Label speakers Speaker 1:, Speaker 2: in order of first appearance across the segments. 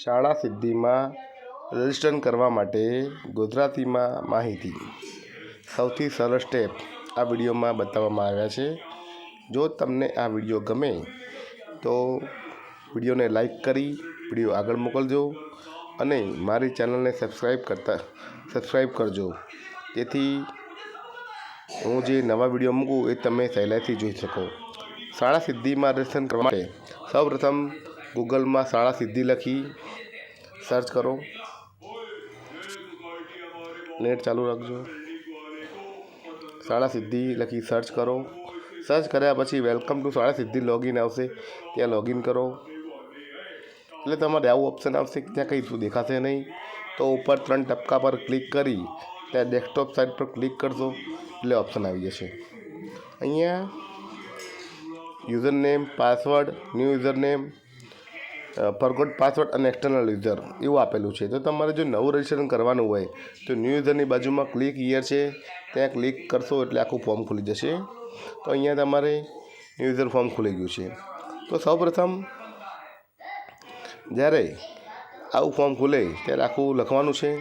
Speaker 1: શાળા સિદ્ધિમાં રજિસ્ટ્રેશન કરવા માટે ગુજરાતીમાં માહિતી. સૌથી સરળ સ્ટેપ આ વિડીયોમાં બતાવવામાં આવ્યા છે. જો તમને આ વીડિયો ગમે તો વિડીયોને લાઈક કરી વીડિયો આગળ મોકલજો અને મારી ચેનલને સબસ્ક્રાઈબ કરતા, સબસ્ક્રાઈબ કરજો. જેથી હું જે નવા વીડિયો મૂકું એ તમે સહેલાઈથી જોઈ શકો. શાળા સિદ્ધિમાં રજીસ્ટ્રેશન કરવા માટે સૌપ્રથમ ગૂગલમાં શાળા સિદ્ધિ લખી સર્ચ કરો. નેટ ચાલુ રાખજો. શાળા સિદ્ધિ લખી સર્ચ કરો. સર્ચ કર્યા પછી વેલકમ ટુ શાળા સિદ્ધિ લોગિન આવશે. ત્યાં લોગિન કરો. એટલે તમારે આવું ઓપ્શન આવશે કે ત્યાં કંઈ શું દેખાશે નહીં. તો ઉપર ત્રણ ટપકા પર ક્લિક કરી ત્યાં ડેસ્કટોપ સાઇટ પર ક્લિક કરશો એટલે ઓપ્શન આવી જશે. અહીંયા user name password, new user name forgot password અને એક્સટર્નલ યુઝર એવું આપેલું છે. તો તમારે જો નવું રજિસ્ટ્રેશન કરવાનું હોય, તો ન્યૂ યુઝરની બાજુમાં ક્લિક યર છે. ત્યાં ક્લિક કરશો એટલે આખું ફોર્મ ખુલી જશે. તો અહીંયા તમારે ન્યૂ યુઝર ફોર્મ ખુલી ગયું છે. તો સૌપ્રથમ જ્યારે આવું ફોર્મ ખુલે, ત્યારે આખું લખવાનું છે.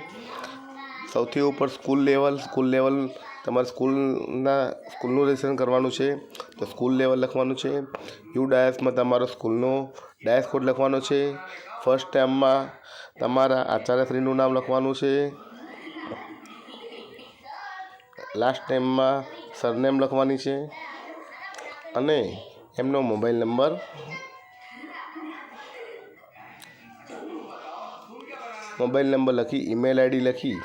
Speaker 1: સૌથી ઉપર સ્કૂલ લેવલ સ્કૂલ લેવલ તમારે સ્કૂલના સ્કૂલનું રજિસ્ટ્રેશન કરવાનું છે. તો સ્કૂલ લેવલ લખવાનું છે. યુ ડાયસમાં તમારો સ્કૂલનો ડાયસ કોડ લખવાનો છે. ફર્સ્ટ ટાઈમમાં તમારા આચાર્યશ્રીનું નામ લખવાનું છે. લાસ્ટ ટાઈમમાં સરનેમ લખવાની છે. અને એમનો મોબાઈલ નંબર મોબાઈલ નંબર લખી ઈમેલ આઈડી લખી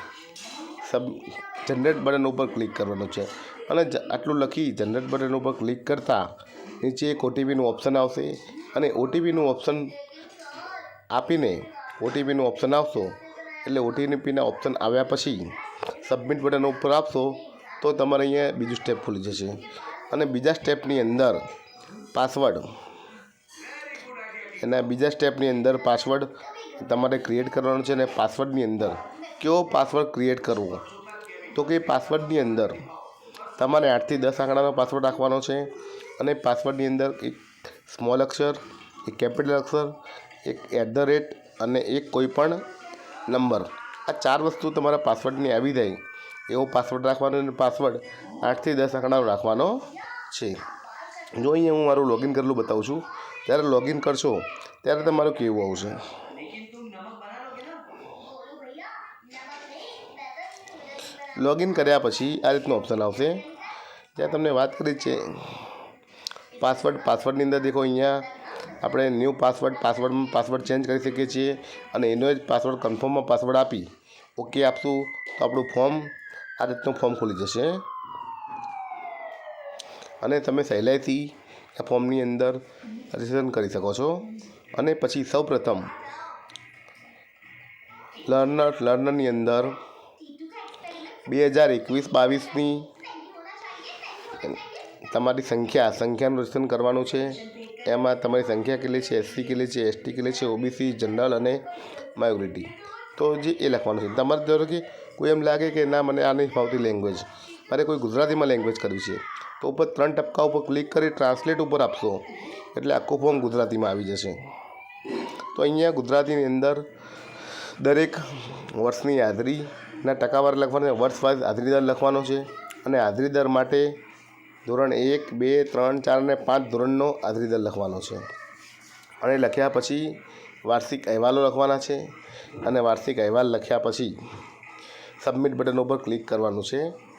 Speaker 1: સબ જનરેટ બટન ઉપર ક્લિક કરવાનું છે. અને આટલું લખી જનરેટ બટન ઉપર ક્લિક કરતાં નીચે એક ઓટીપીનું ઓપ્શન આવશે. અને ઓટીપીનું ઓપ્શન આપીને ઓટીપીનું ઓપ્શન આવશો એટલે ઓટીપીના ઓપ્શન આવ્યા પછી સબમિટ બટન ઉપર આપશો તો તમારે અહીંયા બીજું સ્ટેપ ખુલી જશે. અને બીજા સ્ટેપની અંદર પાસવર્ડ એના બીજા સ્ટેપની અંદર પાસવર્ડ તમારે ક્રિએટ કરવાનો છે અને પાસવર્ડની અંદર કયો પાસવર્ડ ક્રિએટ કરવો? તો કે પાસવર્ડની અંદર. તમારે આઠથી દસ આંકડાનો પાસવર્ડ રાખવાનો છે અને પાસવર્ડની અંદર એક સ્મોલ અક્ષર, એક કેપિટલ અક્ષર, એક એટ ધ રેટ અને એક કોઈપણ નંબર. આ ચાર વસ્તુ તમારા પાસવર્ડની આવી જાય. એવો પાસવર્ડ રાખવાનો અને પાસવર્ડ આઠથી દસ આંકડાનો રાખવાનો છે. જો અહીંયા હું મારું લોગિન કરેલું બતાવું છું. ત્યારે લોગિન કરશો, ત્યારે તમારું કેવું આવશે? લોગિન કર્યા પછી આ રીતનું ઓપ્શન આવશે. ત્યાં તમને વાત કરી છે. પાસવર્ડ પાસવર્ડની અંદર દેખો અહીંયા આપણે ન્યૂ પાસવર્ડ પાસવર્ડમાં પાસવર્ડ ચેન્જ કરી શકીએ છીએ અને એનો જ પાસવર્ડ કન્ફર્મમાં પાસવર્ડ આપી ઓકે આપશું તો આપણું ફોર્મ આ રીતનું ફોર્મ ખુલી જશે. અને તમે સહેલાઈથી આ ફોર્મની અંદર રજીસ્ટ્રેશન કરી શકો છો. અને પછી સૌપ્રથમ લર્નર લર્નરની અંદર બે હજાર એકવીસ બાવીસની તમારી સંખ્યા, સંખ્યાનું રજીસ્ટ્રેશન કરવાનું છે. એમાં તમારી સંખ્યા કેટલી છે? એસસી કેટલી છે? એસટી કેટલી છે? ઓબીસી, જનરલ અને માયોરિટી. તો જે એ લખવાનું છે. તમારે ધારો કે કોઈ એમ લાગે કે ના, મને આ નહીં ફાવતી લેંગ્વેજ મારે કોઈ ગુજરાતીમાં લેંગ્વેજ કરવી છે. તો ઉપર ત્રણ ટપકા ઉપર ક્લિક કરી ટ્રાન્સલેટ ઉપર આપશો. એટલે આખો ફોર્મ ગુજરાતીમાં આવી જશે. તો અહીંયા ગુજરાતીની અંદર દરેક વર્ષની હાજરીના ટકાવાર લખવાનો વર્ષ વાઇઝ હાજરી લખવાનો છે. અને હાજરી દર માટે ધોરણ એક, બે, ત્રણ, ચાર અને પાંચ ધોરણનો હાજરી લખવાનો છે. અને લખ્યા પછી વાર્ષિક અહેવાલો લખવાના છે. અને વાર્ષિક અહેવાલ લખ્યા પછી સબમિટ બટન ઉપર ક્લિક કરવાનું છે.